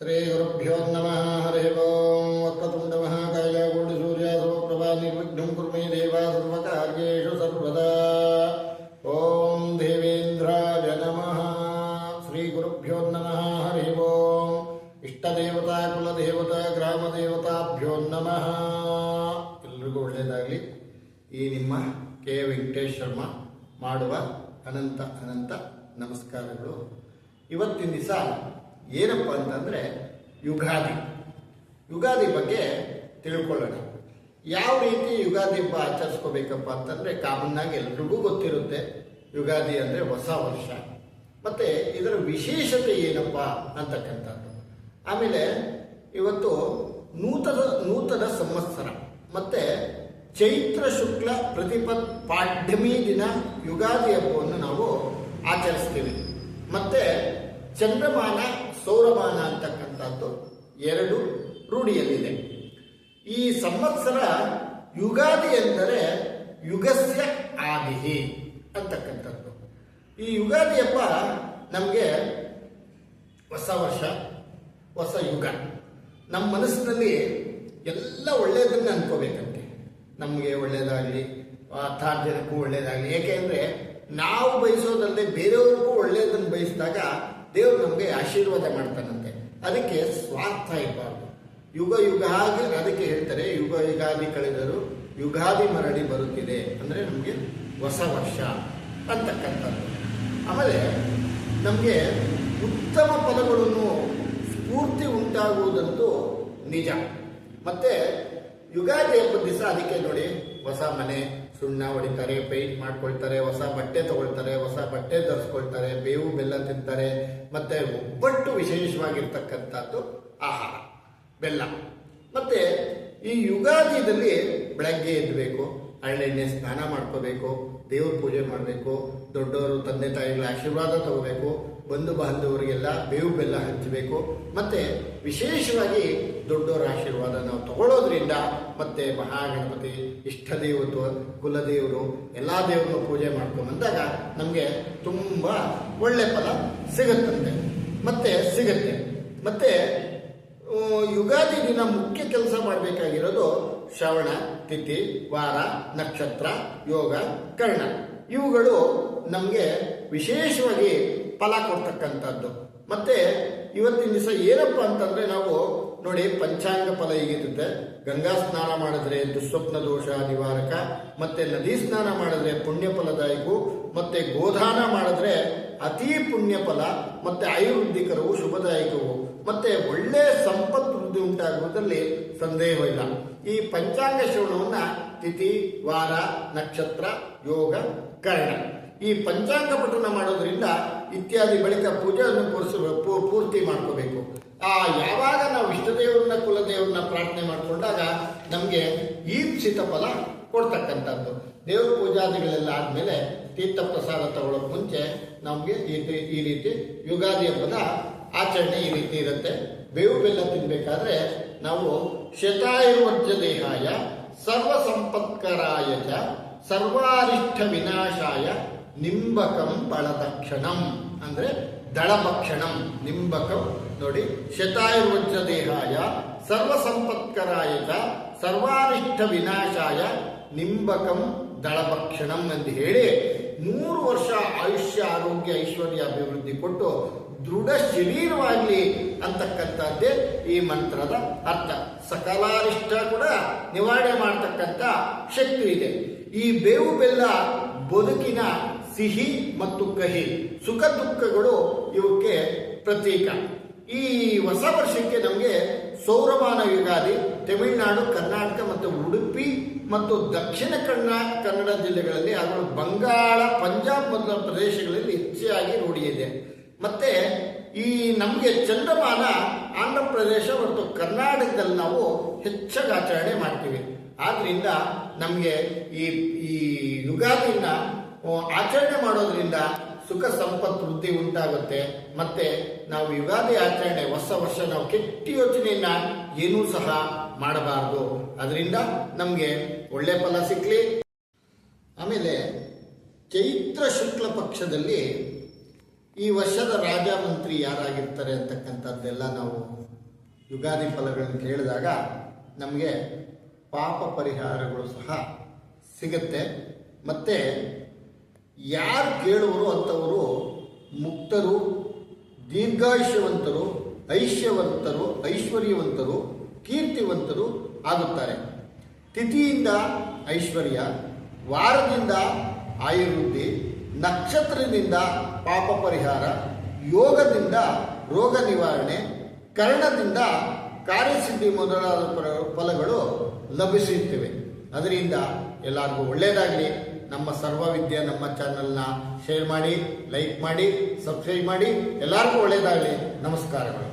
श्रीगुरुभ्यो नमः हरिः ओम् वक्रतुण्डमहाकाय कोटिसूर्य समप्रभा निर्विघ्नं कुर्मे देवा सर्वकार्येषु सर्वदा ॐ देवेन्द्राय नमः श्रीगुरुभ्यो नमः हरिः ओम् ಇಷ್ಟದೇವತಾ ಕುಲದೇವತಾ ಗ್ರಾಮದೇವತಾಭ್ಯೋ ನಮಃ ಎಲ್ರಿಗೂ ಒಳ್ಳೆಯದಾಗಲಿ ಈ ನಿಮ್ಮ ಕೆ ವೆಂಕಟೇಶ್ ಶರ್ಮಾ ಮಾಡುವ ಅನಂತ ಅನಂತ ನಮಸ್ಕಾರಗಳು ಇವತ್ತಿನ ದಿವಸ ಏನಪ್ಪ ಅಂತಂದರೆ ಯುಗಾದಿ. ಯುಗಾದಿ ಬಗ್ಗೆ ತಿಳ್ಕೊಳ್ಳೋಣ. ಯಾವ ರೀತಿ ಯುಗಾದಿ ಹಬ್ಬ ಆಚರಿಸ್ಕೋಬೇಕಪ್ಪ ಅಂತಂದರೆ ಕಾಮನ್ ಆಗಿ ಎಲ್ರಿಗೂ ಗೊತ್ತಿರುತ್ತೆ. ಯುಗಾದಿ ಅಂದರೆ ಹೊಸ ವರ್ಷ. ಮತ್ತು ಇದರ ವಿಶೇಷತೆ ಏನಪ್ಪ ಅಂತಕ್ಕಂಥದ್ದು. ಆಮೇಲೆ ಇವತ್ತು ನೂತನ ನೂತನ ಸಂವತ್ಸರ. ಮತ್ತು ಚೈತ್ರ ಶುಕ್ಲ ಪ್ರತಿಪತ್ ಪಾಡ್ಯಮಿ ದಿನ ಯುಗಾದಿ ಹಬ್ಬವನ್ನು ನಾವು ಆಚರಿಸ್ತೀವಿ. ಮತ್ತು ಚಂದ್ರಮಾನ ಸೌರಮಾನ ಅಂತಕ್ಕಂಥದ್ದು. ಎರಡು ರೂಢಿಯಲ್ಲಿದೆ. ಈ ಸಂವತ್ಸರ ಯುಗಾದಿ ಎಂದರೆ ಯುಗಸ್ಯ ಆದಿಹಿ ಅಂತಕ್ಕಂಥದ್ದು. ಈ ಯುಗಾದಿ ಹಬ್ಬ ನಮಗೆ ಹೊಸ ವರ್ಷ, ಹೊಸ ಯುಗ. ನಮ್ಮ ಮನಸ್ಸಿನಲ್ಲಿ ಎಲ್ಲ ಒಳ್ಳೆಯದನ್ನ ಅನ್ಕೋಬೇಕಂತೆ. ನಮಗೆ ಒಳ್ಳೆಯದಾಗಲಿ ಅರ್ಥಾರ್ಜನಕ್ಕೂ ಜನಕ್ಕೂ ಏಕೆ ಅಂದರೆ ನಾವು ಬಯಸೋದಲ್ಲದೆ ಬೇರೆಯವ್ರಿಗೂ ಒಳ್ಳೆಯದನ್ನು ಬಯಸಿದಾಗ ದೇವರು ನಮಗೆ ಆಶೀರ್ವಾದ ಮಾಡ್ತಾನಂತೆ. ಅದಕ್ಕೆ ಸ್ವಾರ್ಥ ಇರಬಾರ್ದು. ಯುಗ ಯುಗಾದಿ, ಅದಕ್ಕೆ ಹೇಳ್ತಾರೆ, ಯುಗ ಯುಗಾದಿ ಕಳೆದರು ಯುಗಾದಿ ಮರಳಿ ಬರುತ್ತಿದೆ. ಅಂದರೆ ನಮಗೆ ಹೊಸ ವರ್ಷ ಅಂತಕ್ಕಂಥದ್ದು. ಆಮೇಲೆ ನಮಗೆ ಉತ್ತಮ ಫಲಗಳನ್ನು ಸ್ಫೂರ್ತಿ ಉಂಟಾಗುವುದಂತೂ ನಿಜ. ಮತ್ತೆ ಯುಗಾದಿ ಹಬ್ಬದ ದಿವಸ ಅದಕ್ಕೆ ನೋಡಿ, ಹೊಸ ಮನೆ ಸುಣ್ಣ ಹೊಡಿತಾರೆ ಪೇಂಟ್ ಮಾಡ್ಕೊಳ್ತಾರೆ, ಹೊಸ ಬಟ್ಟೆ ತಗೊಳ್ತಾರೆ, ಹೊಸ ಬಟ್ಟೆ ಧರಿಸ್ಕೊಳ್ತಾರೆ, ಬೇವು ಬೆಲ್ಲ ತಿಂತಾರೆ, ಮತ್ತೆ ಒಬ್ಬಟ್ಟು ವಿಶೇಷವಾಗಿರ್ತಕ್ಕಂಥದ್ದು ಆಹಾರ, ಬೆಲ್ಲ. ಮತ್ತೆ ಈ ಯುಗಾದಿದಲ್ಲಿ ಬೆಳಗ್ಗೆ ಎದ್ದಬೇಕು ಹಳ್ಳೆಣ್ಣೆ ಸ್ನಾನ ಮಾಡ್ಕೋಬೇಕು, ದೇವ್ರ ಪೂಜೆ ಮಾಡಬೇಕು, ದೊಡ್ಡವರು ತಂದೆ ತಾಯಿಗಳ ಆಶೀರ್ವಾದ ತಗೋಬೇಕು ಬಂಧು ಬಾಂಧವರಿಗೆಲ್ಲ ಬೇವು ಬೆಲ್ಲ ಹಂಚಬೇಕು. ಮತ್ತೆ ವಿಶೇಷವಾಗಿ ದೊಡ್ಡವರ ಆಶೀರ್ವಾದ ನಾವು ತಗೊಳ್ಳೋದ್ರಿಂದ ಮತ್ತೆ ಮಹಾಗಣಪತಿ ಇಷ್ಟ ದೇವತ್ವ ಕುಲದೇವರು, ಎಲ್ಲ ದೇವರು ಪೂಜೆ ಮಾಡ್ಕೊಂಬಂದಾಗ ನಮಗೆ ತುಂಬ ಒಳ್ಳೆ ಫಲ ಸಿಗುತ್ತಂತೆ. ಮತ್ತೆ ಸಿಗುತ್ತೆ. ಮತ್ತೆ ಯುಗಾದಿ ದಿನ ಮುಖ್ಯ ಕೆಲಸ ಮಾಡಬೇಕಾಗಿರೋದು ಶ್ರವಣ, ತಿಥಿ, ವಾರ, ನಕ್ಷತ್ರ, ಯೋಗ, ಕರ್ಣ. ಇವುಗಳು ನಮಗೆ ವಿಶೇಷವಾಗಿ ಫಲ ಕೊಡ್ತಕ್ಕಂಥದ್ದು. ಮತ್ತೆ ಇವತ್ತಿನ ದಿವಸ ಏನಪ್ಪ ಅಂತಂದ್ರೆ ನಾವು ನೋಡಿ ಪಂಚಾಂಗ ಫಲ ಹೀಗಿರುತ್ತೆ. ಗಂಗಾ ಸ್ನಾನ ಮಾಡಿದ್ರೆ ದುಸ್ವಪ್ನ ದೋಷ, ನಿವಾರಕ, ಮತ್ತೆ ನದಿ ಸ್ನಾನ ಮಾಡಿದ್ರೆ ಪುಣ್ಯ ಫಲದಾಯಕು, ಮತ್ತೆ ಗೋದಾನ ಮಾಡಿದ್ರೆ ಅತಿ ಪುಣ್ಯ ಫಲ, ಮತ್ತೆ ಆಯುರ್ವೇದಿಕರವು ಶುಭದಾಯಕವು. ಮತ್ತೆ ಒಳ್ಳೆ ಸಂಪತ್ ವೃದ್ಧಿ ಉಂಟಾಗುವುದರಲ್ಲಿ ಸಂದೇಹವಿಲ್ಲ ಈ ಪಂಚಾಂಗ ಶ್ರವಣವನ್ನ ತಿಥಿ, ವಾರ, ನಕ್ಷತ್ರ, ಯೋಗ, ಕರ್ಣ. ಈ ಪಂಚಾಂಗ ಪಠನ ಮಾಡೋದ್ರಿಂದ ಇತ್ಯಾದಿ ಬಳಿಕ ಪೂಜೆಯನ್ನು ಪೂರ್ಸ ಪೂರ್ತಿ ಮಾಡ್ಕೋಬೇಕು. ಆ ಯಾವಾಗ ನಾವು ಇಷ್ಟದೇವ್ರನ್ನ ಕುಲದೇವ್ರನ್ನ ಪ್ರಾರ್ಥನೆ ಮಾಡಿಕೊಂಡಾಗ ನಮಗೆ ಈಪ್ಸಿತ ಫಲ ಕೊಡ್ತಕ್ಕಂಥದ್ದು. ದೇವ್ರ ಪೂಜಾದಿಗಳೆಲ್ಲ ಆದಮೇಲೆ ತೀರ್ಥ ಪ್ರಸಾದ ತಗೊಳ್ಳೋಕೆ ಮುಂಚೆ ನಮಗೆ ಈ ರೀತಿ- ಯುಗಾದಿ ಹಬ್ಬದ ಆಚರಣೆ ಈ ರೀತಿ ಇರುತ್ತೆ. ಬೇವು ಬೆಲ್ಲ ತಿನ್ಬೇಕಾದ್ರೆ ನಾವು ಶತಾಯುರ್ವರ್ಜ ದೇಹಾಯ ಸರ್ವ ಸಂಪತ್ಕರಾಯ ಸರ್ವಾರಿಷ್ಠ ವಿನಾಶಾಯ ನಿಂಬಕಂ ಬಳದಕ್ಷಣಂ ಅಂದ್ರೆ ದಳಭಕ್ಷಣಂ ನಿಂಬಕಂ ನೋಡಿ ಶತಾಯುರ್ವಜ್ರ ದೇಹಾಯ ಸರ್ವ ಸಂಪತ್ಕರಾಯ ಚ ಸರ್ವಾರಿಷ್ಠ ವಿನಾಶಾಯ ನಿಂಬಕಂ ದಳಭಕ್ಷಣಂ ಎಂದು ಹೇಳಿ ಮೂರು ವರ್ಷ ಆಯುಷ್ಯ, ಆರೋಗ್ಯ, ಐಶ್ವರ್ಯ ಅಭಿವೃದ್ಧಿ ಕೊಟ್ಟು ದೃಢ ಶರೀರವಾಗಲಿ ಅಂತಕ್ಕಂಥದ್ದೇ ಈ ಮಂತ್ರದ ಅರ್ಥ. ಸಕಲಾರಿಷ್ಟ ಕೂಡ ನಿವಾರಣೆ ಮಾಡತಕ್ಕಂಥ ಶಕ್ತಿ ಇದೆ. ಈ ಬೇವು ಬೆಲ್ಲ ಬದುಕಿನ ಸಿಹಿ ಮತ್ತು ಕಹಿ, ಸುಖ ದುಃಖಗಳು ಇವಕ್ಕೆ ಪ್ರತೀಕ. ಈ ಹೊಸ ವರ್ಷಕ್ಕೆ ನಮಗೆ ಸೌರಮಾನ ಯುಗಾದಿ, ತಮಿಳುನಾಡು, ಕರ್ನಾಟಕ ಮತ್ತು ಉಡುಪಿ ಮತ್ತು ದಕ್ಷಿಣ ಕನ್ನಡ ಕನ್ನಡ ಜಿಲ್ಲೆಗಳಲ್ಲಿ ಹಾಗೂ ಬಂಗಾಳ, ಪಂಜಾಬ್ ಮೊದಲ ಪ್ರದೇಶಗಳಲ್ಲಿ ಹೆಚ್ಚಾಗಿ ರೂಢಿಯಿದೆ. ಮತ್ತೆ ಈ ನಮಗೆ ಚಂದ್ರಮಾನ ಆಂಧ್ರ ಪ್ರದೇಶ ಮತ್ತು ಕರ್ನಾಟಕದಲ್ಲಿ ನಾವು ಹೆಚ್ಚಾಗಿ ಆಚರಣೆ ಮಾಡ್ತೀವಿ. ಆದ್ದರಿಂದ ನಮಗೆ ಈ ಈ ಯುಗಾದಿನ ಆಚರಣೆ ಮಾಡೋದ್ರಿಂದ ಸುಖ ಸಂಪತ್ ವೃದ್ಧಿ ಉಂಟಾಗುತ್ತೆ. ಮತ್ತೆ ನಾವು ಯುಗಾದಿ ಆಚರಣೆ, ಹೊಸ ವರ್ಷ ನಾವು ಕೆಟ್ಟ ಯೋಚನೆಯನ್ನ ಏನೂ ಸಹ ಮಾಡಬಾರದು. ಅದರಿಂದ ನಮಗೆ ಒಳ್ಳೆ ಫಲ ಸಿಕ್ಲಿ. ಆಮೇಲೆ ಚೈತ್ರ ಶುಕ್ಲ ಪಕ್ಷದಲ್ಲಿ ಈ ವರ್ಷದ ರಾಜ ಮಂತ್ರಿ ಯಾರಾಗಿರ್ತಾರೆ ಅಂತಕ್ಕಂಥದ್ದೆಲ್ಲ ನಾವು ಯುಗಾದಿ ಫಲಗಳನ್ನು ಕೇಳಿದಾಗ ನಮಗೆ ಪಾಪ ಪರಿಹಾರಗಳು ಸಹ ಸಿಗುತ್ತೆ. ಮತ್ತು ಯಾರು ಕೇಳುವರು ಅಂಥವರು ಮುಕ್ತರು, ದೀರ್ಘಾಯುಷ್ಯವಂತರು, ಐಶ್ಯವಂತರು, ಐಶ್ವರ್ಯವಂತರು, ಕೀರ್ತಿವಂತರು ಆಗುತ್ತಾರೆ. ತಿಥಿಯಿಂದ ಐಶ್ವರ್ಯ, ವಾರದಿಂದ ಆಯುರ್ವೃದ್ಧಿ, ನಕ್ಷತ್ರದಿಂದ ಪಾಪ ಪರಿಹಾರ, ಯೋಗದಿಂದ ರೋಗ ನಿವಾರಣೆ, ಕರ್ಣದಿಂದ ಕಾರ್ಯಸಿದ್ಧಿ ಮೊದಲಾದ ಫಲ- ಫಲಗಳು ಲಭಿಸುತ್ತವೆ. ಅದರಿಂದ ಎಲ್ಲರಿಗೂ ಒಳ್ಳೆಯದಾಗಲಿ ನಮ್ಮ ಸರ್ವ ಸರ್ವವಿದ್ಯೆ ನಮ್ಮ ಚಾನಲ್ನ ಶೇರ್ ಮಾಡಿ ಲೈಕ್ ಮಾಡಿ ಸಬ್ಸ್ಕ್ರೈಬ್ ಮಾಡಿ ಎಲ್ಲರಿಗೂ ಒಳ್ಳೆಯದಾಗಲಿ ನಮಸ್ಕಾರಗಳು.